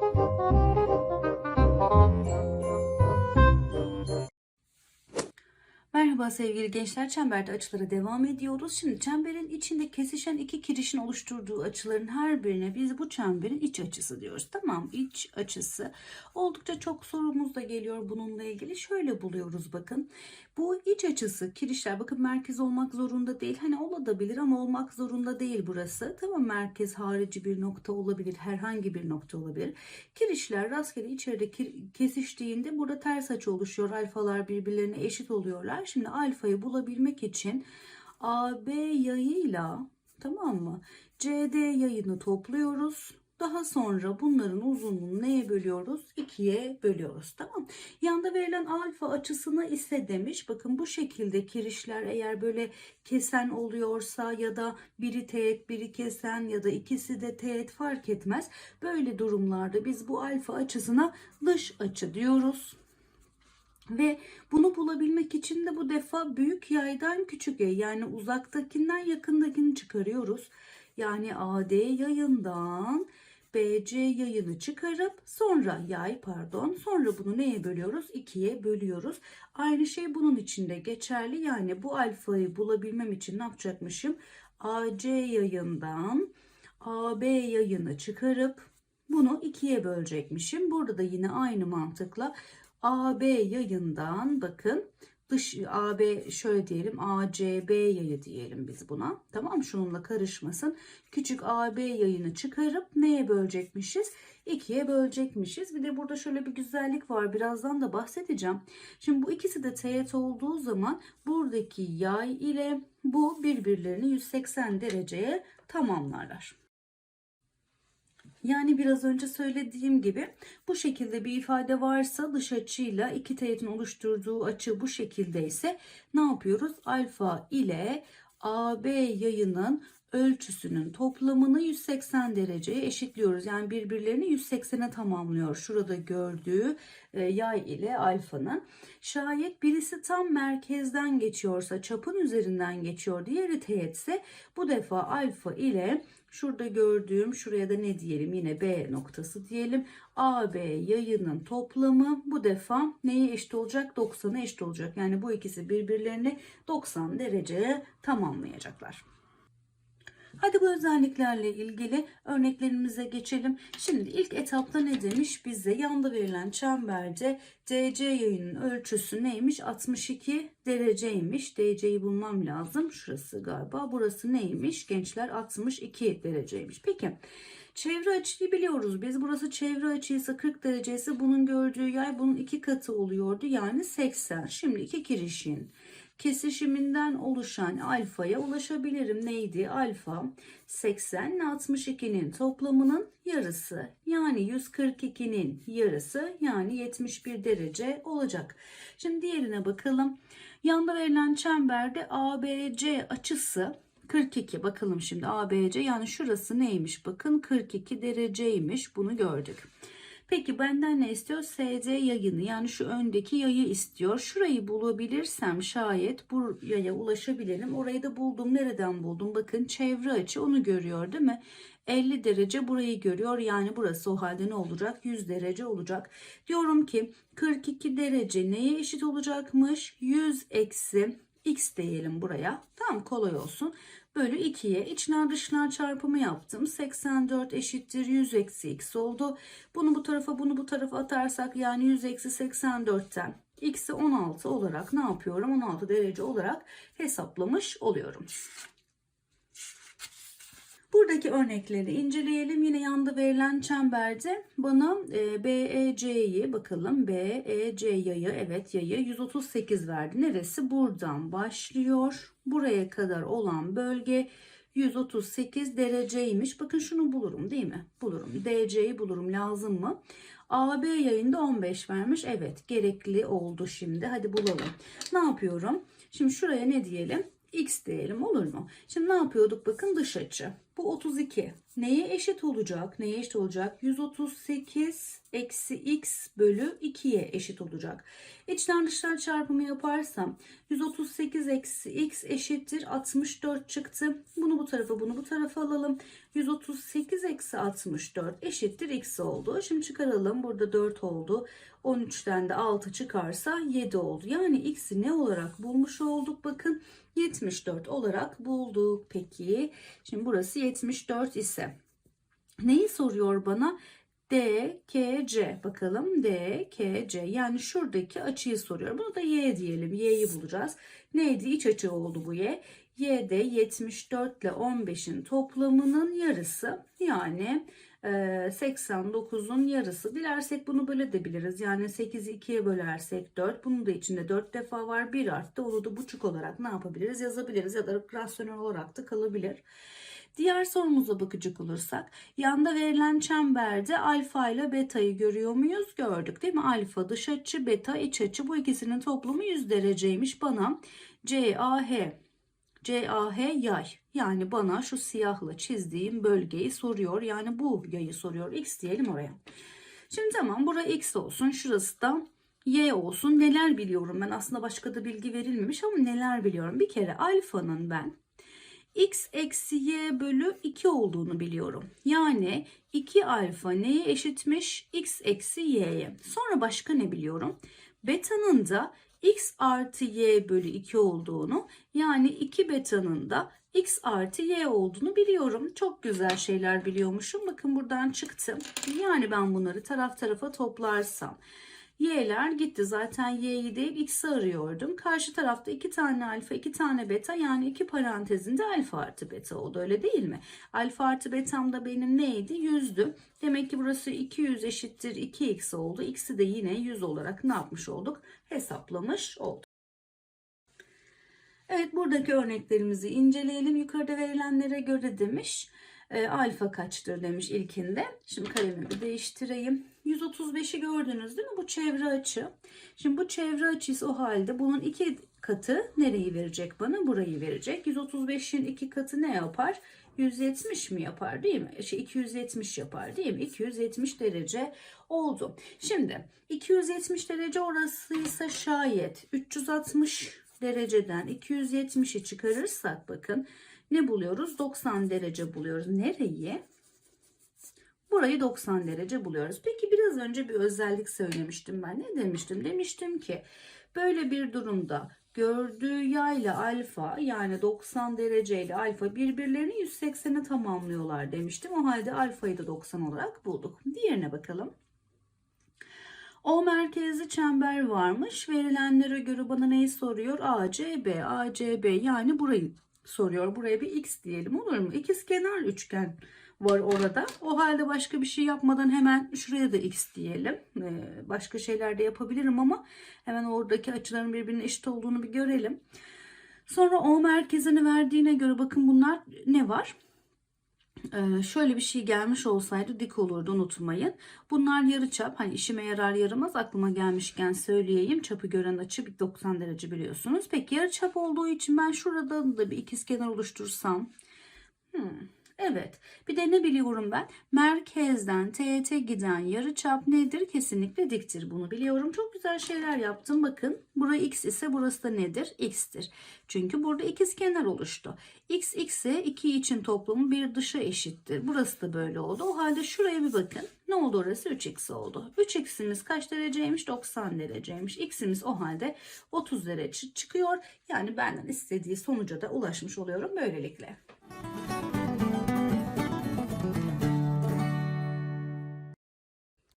Música Merhaba sevgili gençler. Çemberde açılara devam ediyoruz. Şimdi çemberin içinde kesişen iki kirişin oluşturduğu açıların her birine biz bu çemberin iç açısı diyoruz. Tamam iç açısı. Oldukça çok sorumuz da geliyor bununla ilgili. Şöyle buluyoruz bakın. Bu iç açısı kirişler bakın merkez olmak zorunda değil. Hani olabilir ama olmak zorunda değil burası. Tamam merkez harici bir nokta olabilir. Herhangi bir nokta olabilir. Kirişler rastgele içeride kesiştiğinde burada ters açı oluşuyor. Alfalar birbirlerine eşit oluyorlar. Şimdi alfayı bulabilmek için AB yayıyla tamam mı? CD yayını topluyoruz. Daha sonra bunların uzunluğunu neye bölüyoruz? 2'ye bölüyoruz. Tamam. Yanda verilen alfa açısını ise demiş. Bakın bu şekilde kirişler eğer böyle kesen oluyorsa ya da biri teğet biri kesen ya da ikisi de teğet fark etmez. Böyle durumlarda biz bu alfa açısına dış açı diyoruz. Ve bunu bulabilmek için de bu defa büyük yaydan küçük yay yani uzaktakinden yakındakini çıkarıyoruz. Yani AD yayından BC yayını çıkarıp sonra yay pardon sonra bunu neye bölüyoruz? 2'ye bölüyoruz. Aynı şey bunun için de geçerli. Yani bu alfayı bulabilmem için ne yapacakmışım? AC yayından AB yayını çıkarıp bunu ikiye bölecekmişim. Burada da yine aynı mantıkla AB yayından bakın dış AB şöyle diyelim ACB yayı diyelim biz buna. Tamam şununla karışmasın. Küçük AB yayını çıkarıp neye bölecekmişiz? 2'ye bölecekmişiz. Bir de burada şöyle bir güzellik var. Birazdan da bahsedeceğim. Şimdi bu ikisi de teğet olduğu zaman buradaki yay ile bu birbirlerini 180 dereceye tamamlarlar. Yani biraz önce söylediğim gibi bu şekilde bir ifade varsa dış açıyla iki teğetin oluşturduğu açı bu şekilde ise ne yapıyoruz? Alfa ile AB yayının ölçüsünün toplamını 180 dereceye eşitliyoruz. Yani birbirlerini 180'e tamamlıyor. Şurada gördüğü e, yay ile alfanın. Şayet birisi tam merkezden geçiyorsa, çapın üzerinden geçiyor, diğeri teğetse bu defa alfa ile Şurada gördüğüm şuraya da ne diyelim yine B noktası diyelim. AB yayının toplamı bu defa neye eşit olacak? 90'a eşit olacak. Yani bu ikisi birbirlerini 90 dereceye tamamlayacaklar. Hadi bu özelliklerle ilgili örneklerimize geçelim. Şimdi ilk etapta ne demiş? Bize yanda verilen çemberde DC yayının ölçüsü neymiş? 62 dereceymiş. DC'yi bulmam lazım. Şurası galiba. Burası neymiş? Gençler 62 dereceymiş. Peki. Çevre açıyı biliyoruz. Biz burası çevre açıysa 40 derece ise bunun gördüğü yay bunun iki katı oluyordu. Yani 80. Şimdi iki kirişin kesişiminden oluşan alfaya ulaşabilirim. Neydi? Alfa 80 ile 62'nin toplamının yarısı. Yani 142'nin yarısı yani 71 derece olacak. Şimdi diğerine bakalım. Yanda verilen çemberde ABC açısı 42 bakalım şimdi ABC yani şurası neymiş bakın 42 dereceymiş bunu gördük. Peki benden ne istiyor? SC yayını yani şu öndeki yayı istiyor. Şurayı bulabilirsem şayet bu yaya ulaşabilirim. Orayı da buldum. Nereden buldum? Bakın çevre açı onu görüyor değil mi? 50 derece burayı görüyor. Yani burası o halde ne olacak? 100 derece olacak. Diyorum ki 42 derece neye eşit olacakmış? 100 eksi x diyelim buraya. Tamam kolay olsun. Bölü 2'ye içler dışlar çarpımı yaptım. 84 eşittir 100 eksi x oldu. Bunu bu tarafa bunu bu tarafa atarsak yani 100 eksi 84'ten x'i 16 olarak ne yapıyorum? 16 derece olarak hesaplamış oluyorum. Buradaki örnekleri inceleyelim. Yine yanda verilen çemberde bana e, BEC'yi bakalım. BEC yayı evet yayı 138 verdi. Neresi? Buradan başlıyor. Buraya kadar olan bölge 138 dereceymiş. Bakın şunu bulurum değil mi? Bulurum. DC'yi bulurum lazım mı? AB yayında 15 vermiş. Evet gerekli oldu şimdi. Hadi bulalım. Ne yapıyorum? Şimdi şuraya ne diyelim? X diyelim olur mu? Şimdi ne yapıyorduk? Bakın dış açı. Bu 32. neye eşit olacak? Neye eşit olacak? 138 eksi x bölü 2'ye eşit olacak. İçler dışlar çarpımı yaparsam 138 eksi x eşittir 64 çıktı. Bunu bu tarafa bunu bu tarafa alalım. 138 eksi 64 eşittir x oldu. Şimdi çıkaralım. Burada 4 oldu. 13'ten de 6 çıkarsa 7 oldu. Yani x'i ne olarak bulmuş olduk? Bakın 74 olarak bulduk. Peki şimdi burası 74 ise neyi soruyor bana? DKC bakalım DKC yani şuradaki açıyı soruyor. Bunu da Y diyelim. Y'yi bulacağız. Neydi? İç açı oldu bu Y. Y de 74 ile 15'in toplamının yarısı. Yani 89'un yarısı. Dilersek bunu böyle de biliriz. Yani 8'i 2'ye bölersek 4. Bunun da içinde 4 defa var. 1 arttı. Onu da buçuk olarak ne yapabiliriz? Yazabiliriz ya da rasyonel olarak da kalabilir. Diğer sorumuza bakacak olursak yanda verilen çemberde alfa ile beta'yı görüyor muyuz? Gördük değil mi? Alfa dış açı, beta iç açı bu ikisinin toplamı 100 dereceymiş. Bana CAH CAH yay yani bana şu siyahla çizdiğim bölgeyi soruyor. Yani bu yayı soruyor. X diyelim oraya. Şimdi tamam bura X olsun. Şurası da Y olsun. Neler biliyorum ben? Aslında başka da bilgi verilmemiş ama neler biliyorum? Bir kere alfanın ben x eksi y bölü 2 olduğunu biliyorum. Yani 2 alfa neye eşitmiş? x eksi y'ye. Sonra başka ne biliyorum? Beta'nın da x artı y bölü 2 olduğunu yani 2 beta'nın da x artı y olduğunu biliyorum. Çok güzel şeyler biliyormuşum. Bakın buradan çıktım. Yani ben bunları taraf tarafa toplarsam Y'ler gitti. Zaten Y'yi değil X'i arıyordum. Karşı tarafta iki tane alfa, iki tane beta yani iki parantezinde alfa artı beta oldu. Öyle değil mi? Alfa artı betam da benim neydi? 100'dü. Demek ki burası 200 eşittir 2x oldu. X'i de yine 100 olarak ne yapmış olduk? Hesaplamış olduk. Evet buradaki örneklerimizi inceleyelim. Yukarıda verilenlere göre demiş. E, alfa kaçtır demiş ilkinde. Şimdi kalemimi değiştireyim. 135'i gördünüz değil mi? Bu çevre açı. Şimdi bu çevre açısı o halde bunun iki katı nereyi verecek bana? Burayı verecek. 135'in iki katı ne yapar? 170 mi yapar değil mi? Şey 270 yapar değil mi? 270 derece oldu. Şimdi 270 derece orasıysa şayet 360 dereceden 270'i çıkarırsak bakın ne buluyoruz? 90 derece buluyoruz. Nereyi? Burayı 90 derece buluyoruz. Peki biraz önce bir özellik söylemiştim ben. Ne demiştim? Demiştim ki böyle bir durumda gördüğü yayla alfa yani 90 derece ile alfa birbirlerini 180'e tamamlıyorlar demiştim. O halde alfayı da 90 olarak bulduk. Diğerine bakalım. O merkezli çember varmış. Verilenlere göre bana neyi soruyor? ACB, ACB yani burayı soruyor. Buraya bir x diyelim olur mu? İkizkenar üçgen var orada. O halde başka bir şey yapmadan hemen şuraya da x diyelim. Ee, başka şeyler de yapabilirim ama hemen oradaki açıların birbirine eşit olduğunu bir görelim. Sonra O merkezini verdiğine göre bakın bunlar ne var? Ee, şöyle bir şey gelmiş olsaydı dik olurdu unutmayın. Bunlar yarı çap. Hani işime yarar yaramaz aklıma gelmişken söyleyeyim. Çapı gören açı bir 90 derece biliyorsunuz. Peki yarı çap olduğu için ben şurada da bir ikizkenar oluştursam. Hmm. Evet. Bir de ne biliyorum ben? Merkezden teğete giden yarıçap nedir? Kesinlikle diktir. Bunu biliyorum. Çok güzel şeyler yaptım. Bakın. Burası x ise burası da nedir? x'tir. Çünkü burada ikiz kenar oluştu. x x'e 2 için toplamı bir dışa eşittir. Burası da böyle oldu. O halde şuraya bir bakın. Ne oldu orası? 3x oldu. 3x'imiz kaç dereceymiş? 90 dereceymiş. x'imiz o halde 30 derece çıkıyor. Yani benden istediği sonuca da ulaşmış oluyorum böylelikle.